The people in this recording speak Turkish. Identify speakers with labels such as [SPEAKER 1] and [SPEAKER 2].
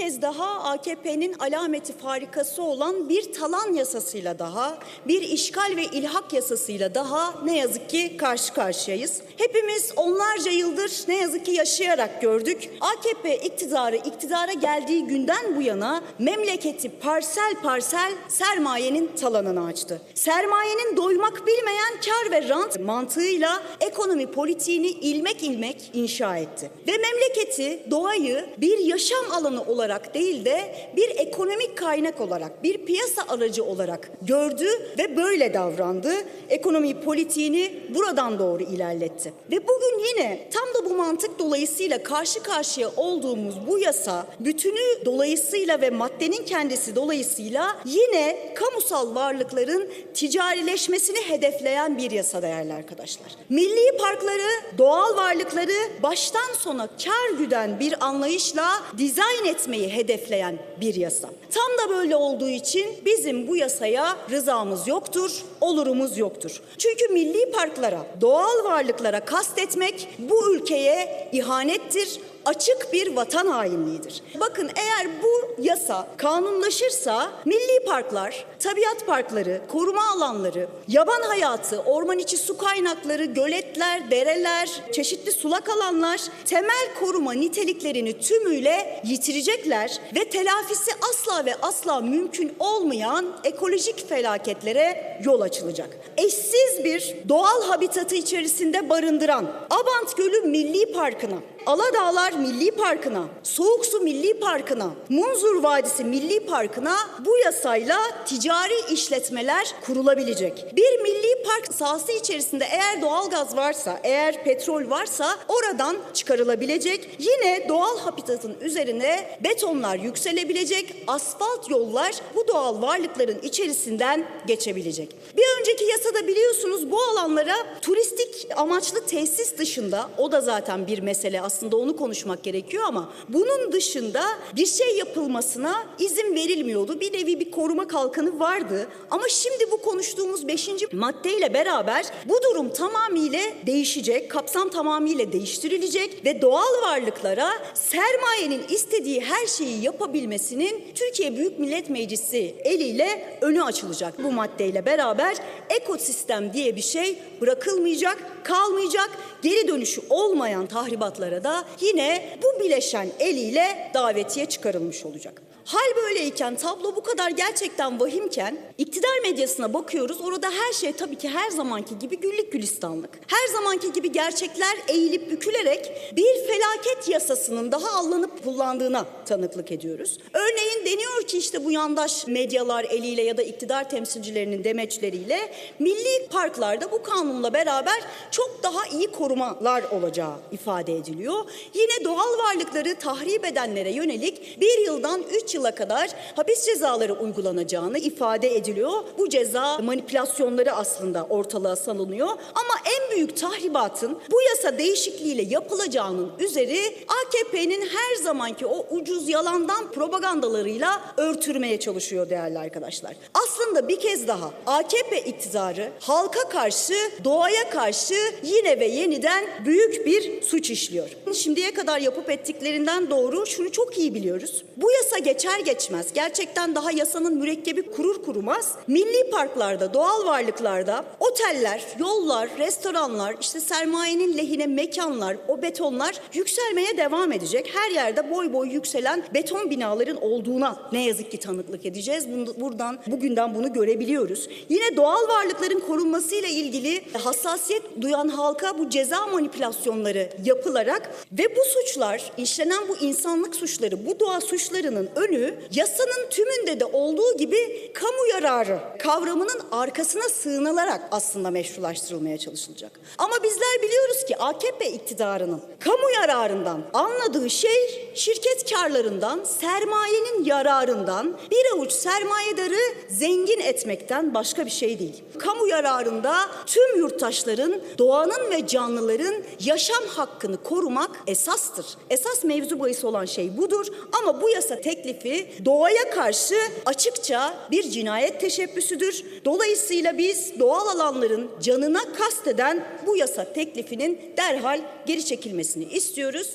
[SPEAKER 1] kez daha AKP'nin alameti farikası olan bir talan yasasıyla daha, bir işgal ve ilhak yasasıyla daha ne yazık ki karşı karşıyayız. Hepimiz onlarca yıldır ne yazık ki yaşayarak gördük. AKP iktidarı iktidara geldiği günden bu yana memleketi parsel parsel sermayenin talanını açtı. Sermayenin doymak bilmeyen kar ve rant mantığıyla ekonomi politiğini ilmek ilmek inşa etti. Ve memleketi, doğayı bir yaşam alanı olarak değil de bir ekonomik kaynak olarak, bir piyasa aracı olarak gördü ve böyle davrandı. Ekonomi politiğini buradan doğru ilerletti. Ve bugün yine tam da bu mantık dolayısıyla karşı karşıya olduğumuz bu yasa bütünü dolayısıyla ve maddenin kendisi dolayısıyla yine kamusal varlıkların ticarileşmesini hedefleyen bir yasa değerli arkadaşlar. Milli parkları, doğal varlıkları baştan sona kar güden bir anlayışla dizayn etmeyi hedefleyen bir yasa. Tam da böyle olduğu için bizim bu yasaya rızamız yoktur, olurumuz yoktur. Çünkü milli parklara, doğal varlıklara kastetmek bu ülkeye ihanettir, açık bir vatan hainliğidir. Bakın eğer bu yasa kanunlaşırsa milli parklar, tabiat parkları, koruma alanları, yaban hayatı, orman içi su kaynakları, göletler, dereler, çeşitli sulak alanlar temel koruma niteliklerini tümüyle yitirecekler ve telafisi asla ve asla mümkün olmayan ekolojik felaketlere yol açılacak. Eşsiz bir doğal habitatı içerisinde barındıran Abant Gölü Milli Parkı'na Aladağlar Milli Parkı'na, Soğuk Su Milli Parkı'na, Munzur Vadisi Milli Parkı'na bu yasayla ticari işletmeler kurulabilecek. Bir milli park sahası içerisinde eğer doğalgaz varsa, eğer petrol varsa oradan çıkarılabilecek. Yine doğal habitatın üzerine betonlar yükselebilecek, asfalt yollar bu doğal varlıkların içerisinden geçebilecek. Bir önceki yasada biliyorsunuz bu alanlara turistik amaçlı tesis dışında o da zaten bir mesele aslında onu konuşmak gerekiyor ama bunun dışında bir şey yapılmasına izin verilmiyordu. Bir nevi bir koruma kalkanı vardı ama şimdi bu konuştuğumuz 5. maddeyle beraber bu durum tamamıyla değişecek, kapsam tamamıyla değiştirilecek ve doğal varlıklara sermayenin istediği her şeyi yapabilmesinin Türkiye Büyük Millet Meclisi eliyle önü açılacak. Bu maddeyle beraber ekosistem diye bir şey bırakılmayacak, kalmayacak. Geri dönüşü olmayan tahribatlara da yine bu bileşen eliyle davetiye çıkarılmış olacak. Hal böyleyken, tablo bu kadar gerçekten vahimken iktidar medyasına bakıyoruz. Orada her şey tabii ki her zamanki gibi güllük gülistanlık. Her zamanki gibi gerçekler eğilip bükülerek bir felaket yasasının daha allanıp kullandığına tanıklık ediyoruz. Örneğin deniyor ki işte bu yandaş medyalar eliyle ya da iktidar temsilcilerinin demeçleriyle milli parklarda bu kanunla beraber çok daha iyi korumalar olacağı ifade ediliyor. Yine doğal varlıkları tahrip edenlere yönelik bir yıldan üç yıla kadar hapis cezaları uygulanacağını ifade ediliyor. Bu ceza manipülasyonları aslında ortalığa salınıyor. Ama en büyük tahribatın bu yasa değişikliğiyle yapılacağının üzeri AKP'nin her zamanki o ucuz yalandan propagandalarıyla örtürmeye çalışıyor değerli arkadaşlar. Aslında bir kez daha AKP iktidarı halka karşı, doğaya karşı yine ve yeniden büyük bir suç işliyor. Şimdiye kadar yapıp ettiklerinden doğru şunu çok iyi biliyoruz. Bu yasa geçer geçmez gerçekten daha yasanın mürekkebi kurur kurumaz milli parklarda, doğal varlıklarda oteller, yollar, restoranlar, işte sermayenin lehine mekanlar, o betonlar yükselmeye devam edecek. Her yerde boy boy yükselen beton binaların olduğuna ne yazık ki tanıklık edeceğiz. Buradan bugünden bunu görebiliyoruz. Yine doğal varlıkların korunmasıyla ilgili hassasiyet duyan halka bu ceza manipülasyonları yapılarak ve bu suçlar, işlenen bu insanlık suçları, bu doğa suçlarının önü yasanın tümünde de olduğu gibi kamu yararı kavramının arkasına sığınılarak aslında meşrulaştırılmaya çalışılacak. Ama bizler biliyoruz ki AKP iktidarının kamu yararından anladığı şey şirket karlarından, sermayenin yararından bir avuç sermayedarı zengin etmekten başka bir şey değil. Kamu yararında tüm yurttaşların, doğanın ve canlıların yaşam hakkını korumak esastır. Esas mevzu bahis olan şey budur ama bu yasa teklifi doğaya karşı açıkça bir cinayet teşebbüsüdür. Dolayısıyla biz doğal alanların canına kasteden bu yasa teklifinin derhal geri çekilmesini istiyoruz.